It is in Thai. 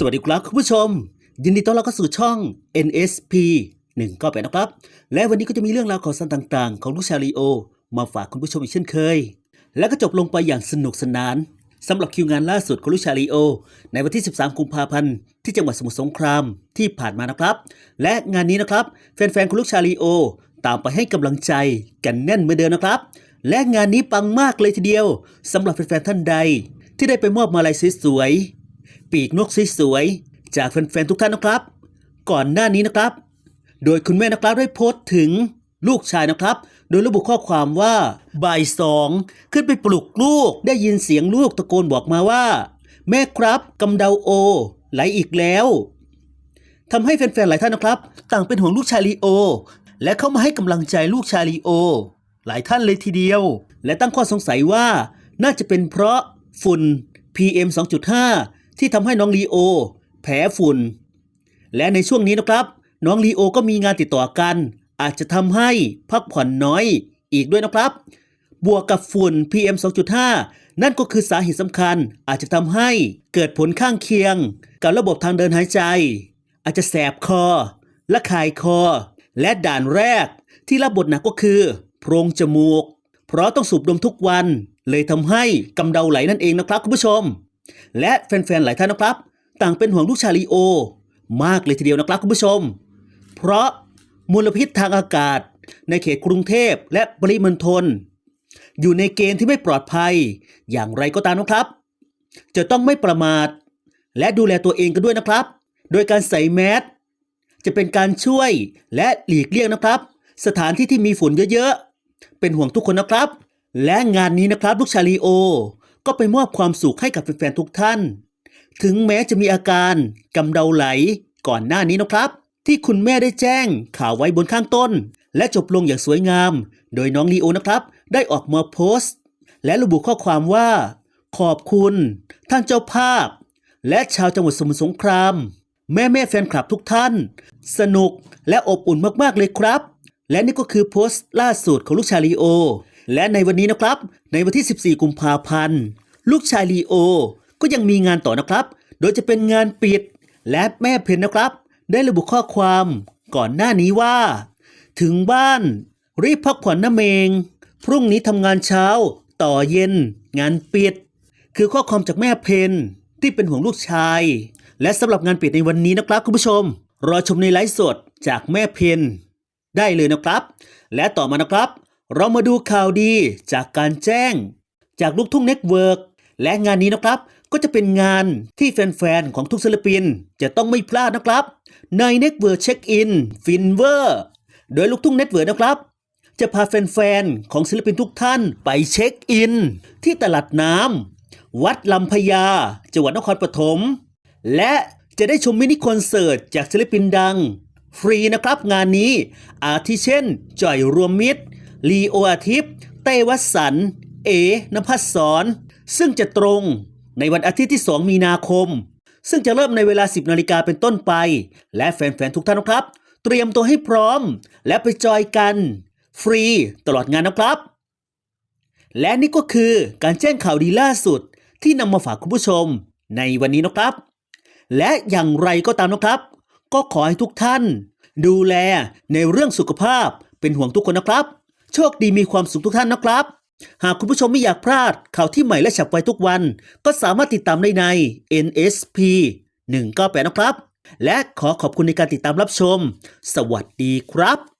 สวัสดีครับคุณผู้ชม ยินดีต้อนรับเข้าสู่ช่อง NSP 1ก็ไปนะครับ และวันนี้ก็จะมีเรื่องราวข่าวสารต่างๆ ของลูกชาลีโอ มาฝากคุณผู้ชมอีกเช่นเคย และก็จบลงไปอย่างสนุกสนานสำหรับคิวงานล่าสุดของลูกชาลีโอ ในวันที่ 13 กุมภาพันธ์ที่จังหวัดสมุทรสงครามที่ผ่านมานะครับ และงานนี้นะครับแฟนๆของลูกชาลีโอ ตามไปให้กำลังใจกันแน่นเหมือนเดิมนะครับ และงานนี้ปังมากเลยทีเดียวสำหรับแฟนๆท่านใด ที่ได้ไปมอบมาลัยสวยๆ ปีกนกสวยๆจากแฟนๆทุกท่านนะครับ ก่อนหน้านี้นะครับ โดยคุณแม่นะครับได้โพสต์ถึงลูกชายนะครับ โดยระบุข้อความว่า บ่ายสองขึ้นไปปลุกลูกได้ยินเสียงลูกตะโกนบอกมาว่า แม่ครับกำเดาโอ ไหลอีกแล้วทำให้แฟนๆหลายท่านนะครับ ต่างเป็นห่วงลูกชายลีโอ และเข้ามาให้กำลังใจลูกชายลีโอ หลายท่านเลยทีเดียว และตั้งข้อสงสัยว่า น่าจะเป็นเพราะฝุ่น PM 2.5 ที่ทำให้น้องลีโอ แพ้ฝุ่น และในช่วงนี้นะครับ น้องลีโอก็มีงานติดต่อกัน อาจจะทำให้พักผ่อนน้อยอีกด้วยนะครับ บวกกับฝุ่น PM 2.5 นั่นก็คือสาเหตุสำคัญ อาจจะทำให้เกิดผลข้างเคียง กับระบบทางเดินหายใจ อาจจะแสบคอ และคายคอ และด่านแรก ที่รับบทหนักก็คือโพรงจมูก เพราะต้องสูบดมทุกวันเลยทำให้กำเดาไหลนั่นเองนะครับคุณผู้ชม และแฟนๆหลายท่านนะครับ ต่างเป็นห่วงลูกชาลีโอ มากเลยทีเดียวนะครับคุณผู้ชม เพราะมลพิษทางอากาศ ในเขตกรุงเทพและปริมณฑลอยู่ในเกณฑ์ที่ไม่ปลอดภัย อย่างไรก็ตามนะครับ จะต้องไม่ประมาท และดูแลตัวเองกันด้วยนะครับ โดยการใส่แมสจะเป็นการช่วยและหลีกเลี่ยงนะครับ สถานที่ที่มีฝุ่นเยอะๆ เป็นห่วงทุกคนนะครับ และงานนี้นะครับลูกชาลีโอ ก็ไปมอบความสุขให้กับแฟนๆทุกท่าน ถึงแม้จะมีอาการกำเดาไหลก่อนหน้านี้นะครับ ที่คุณแม่ได้แจ้งข่าวไว้บนข้างต้น และจบลงอย่างสวยงาม โดยน้องลีโอนะครับ ได้ออกมาโพสต์ และระบุข้อความว่า ขอบคุณ ท่านเจ้าภาพ และชาวจังหวัดสมุทรสงคราม แม่แม่แฟนคลับทุกท่าน สนุกและอบอุ่นมากๆเลยครับ และนี่ก็คือโพสต์ล่าสุดของลูกชายลีโอ และในวันนี้นะครับ ในวันที่ 14 กุมภาพันธ์ ลูกชายลีโอ ก็ยังมีงานต่อนะครับ โดยจะเป็นงานปิด และแม่เพนนะครับ ได้ระบุข้อความก่อนหน้านี้ว่า ถึงบ้าน รีบพักผ่อนนะเมง พรุ่งนี้ทำงานเช้า ต่อเย็น งานปิด คือข้อความจากแม่เพนที่เป็นห่วงลูกชาย และสำหรับงานปิดในวันนี้นะครับคุณผู้ชม รอชมในไลฟ์สดจากแม่เพนได้เลยนะครับ และต่อมานะครับ เรามาดูข่าวดีจากการแจ้ง จากลูกทุ่งเน็ตเวิร์กและงานนี้นะครับก็จะเป็นงานที่แฟนๆ ของทุกศิลปินจะต้องไม่พลาดนะครับ ในเน็ตเวิร์กเช็คอินฟินเวอร์โดยลูกทุ่งเน็ตเวิร์กนะครับ จะพาแฟนๆ ของศิลปินทุกท่านไปเช็คอิน ที่ตลาดน้ำวัดลำพญาจังหวัดนครปฐมและจะได้ชมมินิคอนเสิร์ตจากศิลปินดัง ฟรีนะครับงานนี้อาทิเช่นจ่อยรวมมิตร ลีโออาทิตย์ เต้วัสัน เอนภัสสรซึ่งจะตรงในวันอาทิตย์ที่ 2 มีนาคม ซึ่งจะเริ่มในเวลา 10นาฬิกาเป็นต้นไป และแฟนๆทุกท่านนะครับ เตรียมตัวให้พร้อม และไปจอยกัน ฟรีตลอดงานนะครับ และนี่ก็คือการแจ้งข่าวดีล่าสุดที่นำมาฝากคุณผู้ชมในวันนี้นะครับ และอย่างไรก็ตามนะครับ ก็ขอให้ทุกท่าน ดูแลในเรื่องสุขภาพเป็นห่วงทุกคนนะครับ โชคดีมีความสุขทุกท่านนะครับ หากคุณผู้ชมไม่อยากพลาดข่าวที่ใหม่และฉับไวทุกวัน ก็สามารถติดตามได้ใน NSP 198 นะครับ และขอขอบคุณในการติดตามรับชม สวัสดีครับ